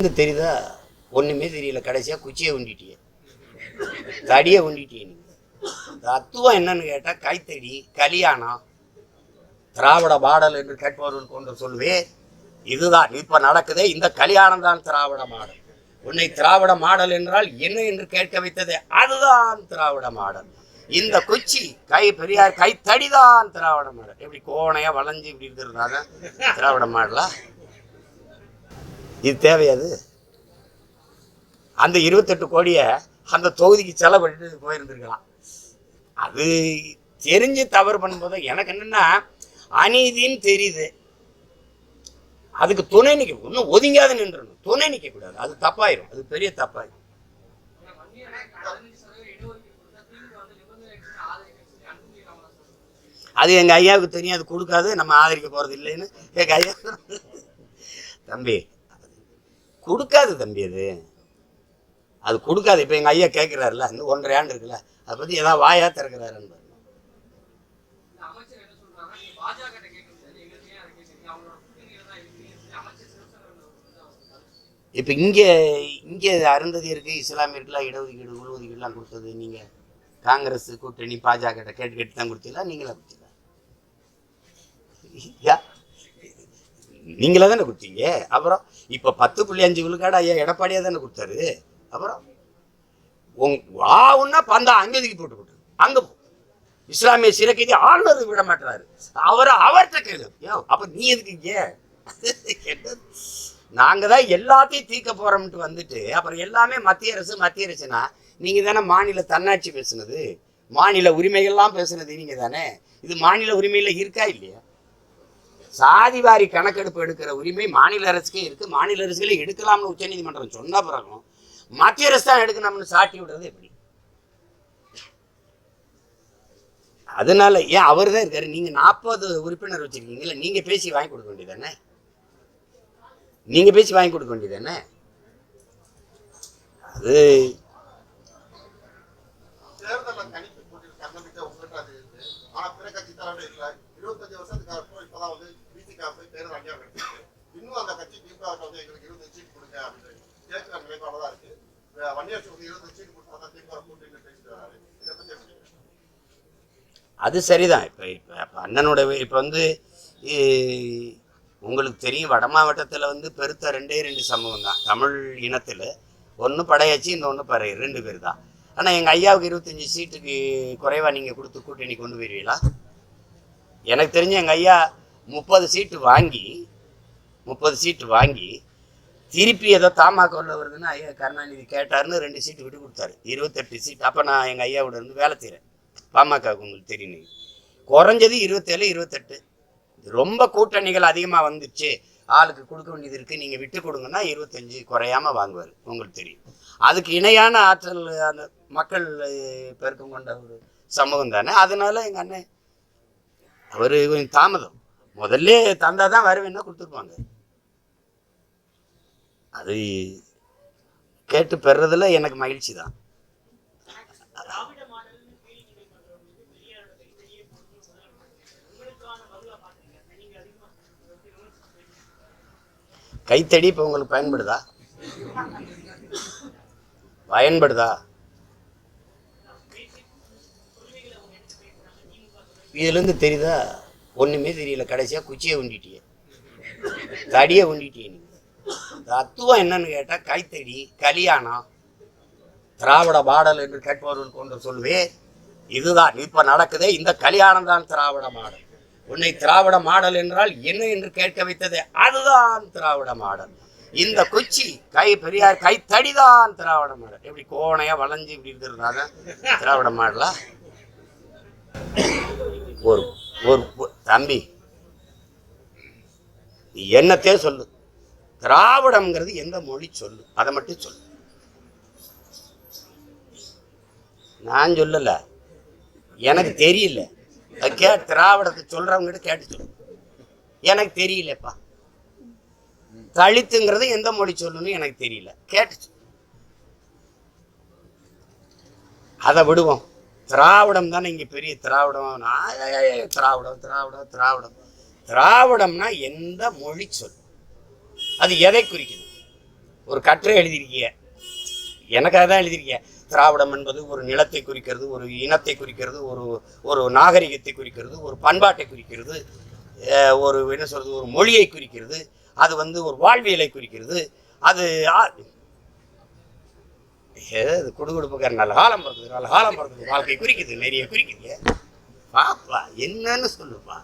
இந்த தெரியுதா? ஒண்ணுமே தெரியல. கடைசியா குச்சியை உண்டிட்டியே. தடியை உண்டிட்டியே நீங்கள் தத்துவம் என்னன்னு கேட்டா கைத்தடி கலியாணம் திராவிட பாடல் என்று கேட்பவர்கள் கொண்டு சொல்லுவேன் இதுதான். இப்ப நடக்குதே இந்த கல்யாணம் தான் திராவிட மாடல். உன்னை திராவிட மாடல் என்றால் என்ன என்று கேட்க வைத்தது? அதுதான் திராவிட மாடல். இந்த குச்சி கை பெரியார் கைத்தடிதான் திராவிட மாடல். எப்படி கோணையா வளைஞ்சு இப்படி இருக்கிறதுனால திராவிட மாடலா? இது தேவையாது அந்த இருபத்தெட்டு கோடியை அந்த தொகுதிக்கு செலவிட்டு போயிருந்திருக்கலாம். அது தெரிஞ்சு தவறு பண்ணும்போது எனக்கு என்னென்னா அநீதின்னு தெரியுது. அதுக்கு துணை நிற்க இன்னும் ஒதுங்காத நின்றணும் துணை நிற்க கூடாது அது தப்பாயிரும். அது பெரிய தப்பாயிரும். அது எங்கள் ஐயாவுக்கு தெரியும். அது கொடுக்காது. நம்ம ஆதரிக்க போகிறது இல்லைன்னு எங்கள் ஐயா தம்பி கொடுக்காது தம்பி அது. அது கொடுக்காது. இப்போ எங்கள் ஐயா கேட்குறாருல இன்னும் ஒன்றரை ஆண்டு இருக்குல்ல அதை பற்றி ஏதாவது வாயா திறக்கிறாருன்னு பாருங்க. இப்போ இங்கே இங்கே அருந்ததி இருக்குது இஸ்லாமியருக்குலாம் இடஒதுக்கீடு உள்ஒதுக்கீடுலாம் கொடுத்தது நீங்கள் காங்கிரஸ் கூட்டணி பாஜக கிட்ட கேட்டு கேட்டு தான் கொடுத்தீங்களா? நீங்களா கொடுத்தீங்களா? யா நீங்கள தானே கொடுத்தீங்க? அப்புறம் இப்போ பத்து புள்ளி அஞ்சு விழுக்காடு ஐயா எடப்பாடியாக தானே கொடுத்தாரு? அப்புறம் உங் ஆவுன்னா பந்தா அங்கே போட்டு போட்டு. அங்கே போ. இஸ்லாமிய சிறக்கைதி ஆளுநர் விட மாட்டாரு அவரை அவர்கிட்ட கேளு. ஏன் அப்போ நீ எதுக்குங்க கேட்டது நாங்கள் தான் எல்லாத்தையும் தீர்க்க போகிறோம்ட்டு வந்துட்டு அப்புறம் எல்லாமே மத்திய அரசு மத்திய அரசுனா நீங்கள் தானே மாநில தன்னாட்சி பேசுனது? மாநில உரிமைகள்லாம் பேசுனது நீங்கள் தானே இது மாநில உரிமையில் இருக்கா இல்லையா? சாதிவாரி கணக்கெடுப்பு எடுக்கிற உரிமை மாநில அரசுக்கே இருக்கு. மாநில அரசுகளே எடுக்கலாம்னு உச்சநீதிமன்றம் சொன்ன பிறகும் மத்திய அரசு தான் எடுக்கணும்னு சாட்டி விடுறது எப்படி? அதனால ஏன் அவர் தான் இருக்காரு? நீங்க நாற்பது உறுப்பினர் வச்சிருக்கீங்கல்ல நீங்க பேசி வாங்கி கொடுக்க வேண்டியதானே நீங்க பேசி வாங்கி கொடுக்க வேண்டியதானே அது தேர்தலில் கணிப்பு போட்டி தன்னம்பிக்கை உங்கள்கிட்ட அது இருக்கு. ஆனா பிற கட்சி தலைவர் இல்லை இருபத்தஞ்சு வருஷத்துக்கு அப்புறம் இப்பதான் வந்து பிசிகா போய் தேர்தல் அங்கீகாரம் கிடைச்சிருக்கு இன்னும் அந்த கட்சி திமுக வந்து எங்களுக்கு இருபது சீட் கொடுங்க அப்படின்னு கேட்கிற நிலைப்பாடு தான் இருக்கு அஹ் வன்னியர் வந்து இருபது சீட் கொடுத்தா தான் திமுக கூட்டணி பேசிட்டு வராரு இதை பத்தி எப்படி நினைக்கிறீங்க? அது சரிதான். இப்போ இப்போ அண்ணனோட இப்போ வந்து உங்களுக்கு தெரியும் வட மாவட்டத்தில் வந்து பெருத்த ரெண்டே ரெண்டு சமூகம் தான். தமிழ் இனத்தில் ஒன்று படையாச்சி இன்னொன்று பறை ரெண்டு பேர் தான். ஆனால் எங்கள் ஐயாவுக்கு இருபத்தஞ்சி சீட்டுக்கு குறைவாக நீங்கள் கொடுத்து கூட்டணி கொண்டு போயிருவீங்களா? எனக்கு தெரிஞ்ச எங்கள் ஐயா முப்பது சீட்டு வாங்கி முப்பது சீட்டு வாங்கி திருப்பி ஏதோ தாமாக்கோவில் வருதுன்னு ஐயா கருணாநிதி கேட்டாருன்னு ரெண்டு சீட்டு விட்டு கொடுத்தாரு. இருபத்தெட்டு சீட் அப்போ நான் எங்கள் ஐயாவோட இருந்து வேலை செய்கிறேன் பாமகவுக்கு உங்களுக்கு தெரியும் குறைஞ்சது இருபத்தேழு இருபத்தெட்டு. ரொம்ப கூட்டணிகள் அதிகமாக வந்துச்சு. ஆளுக்கு கொடுக்க வேண்டியது இருக்குது நீங்கள் விட்டு கொடுங்கன்னா இருபத்தஞ்சி குறையாம வாங்குவார். உங்களுக்கு தெரியும். அதுக்கு இணையான ஆற்றல் அந்த மக்கள் பெருக்கம் கொண்ட ஒரு சமூகம் தானே. அதனால எங்கள் அண்ணன் அவர் கொஞ்சம் தாமதம். முதல்ல தந்தால் தான் வருவேன்னா கொடுத்துருப்பாங்க. அது கேட்டு பெறதுல எனக்கு மகிழ்ச்சி தான். கைத்தடி இப்போ உங்களுக்கு பயன்படுதா? பயன்படுதா? இதுலேருந்து தெரியுதா? ஒன்றுமே தெரியல. கடைசியாக குச்சியை உண்டிட்டியே. தடியை உண்டிட்டியே நீ. தத்துவம் என்னன்னு கேட்டால் கைத்தடி கலியாணம் திராவிட பாடல் என்று கேட்பவர்களுக்கு ஒன்று சொல்வேன் இதுதான். இப்போ நடக்குதே இந்த கல்யாணம் தான் திராவிட மாடல். உன்னை திராவிட மாடல் என்றால் என்ன என்று கேட்க வைத்தது அதுதான் திராவிட மாடல். இந்த குச்சி கை பெரியார் கைத்தடிதான் திராவிட மாடல். எப்படி கோணையா வளைஞ்சு இப்படி இருக்கிறதுனால திராவிட மாடலா? ஒரு ஒரு தம்பி நீ என்னத்தே சொல்லு. திராவிடம்ங்கிறது எந்த மொழி சொல்லு? அதை மட்டும் சொல்லு. நான் சொல்லல. எனக்கு தெரியல. கே திராவிடத்தை சொல்றவங்ககிட்ட கேட்டு சொல்லு. எனக்கு தெரியலப்பா. தலித்துங்கிறது எந்த மொழி சொல்லணும்னு எனக்கு தெரியல. கேட்டு அதை விடுவோம். திராவிடம் தானே இங்கே பெரிய திராவிடம். திராவிடம் திராவிடம் திராவிடம். திராவிடம்னா எந்த மொழி சொல் அது எதை குறிக்குது? ஒரு கட்டுரை எழுதியிருக்கீங்க எனக்காக தான் எழுதியிருக்கீங்க திராவிடம் என்பது ஒரு நிலத்தை குறிக்கிறது ஒரு இனத்தை குறிக்கிறது ஒரு ஒரு நாகரிகத்தை குறிக்கிறது ஒரு பண்பாட்டை குறிக்கிறது ஒரு என்ன சொல்கிறது ஒரு மொழியை குறிக்கிறது அது வந்து ஒரு வாழ்வியலை குறிக்கிறது அது ஆ- குடுகுடுப்புக்கார நல்ல காலம் பிறக்குது நல்ல காலம் பிறக்குது வாழ்க்கை குறிக்குது நிறைய குறிக்குது. பாப்பா என்னன்னு சொல்லுப்பா.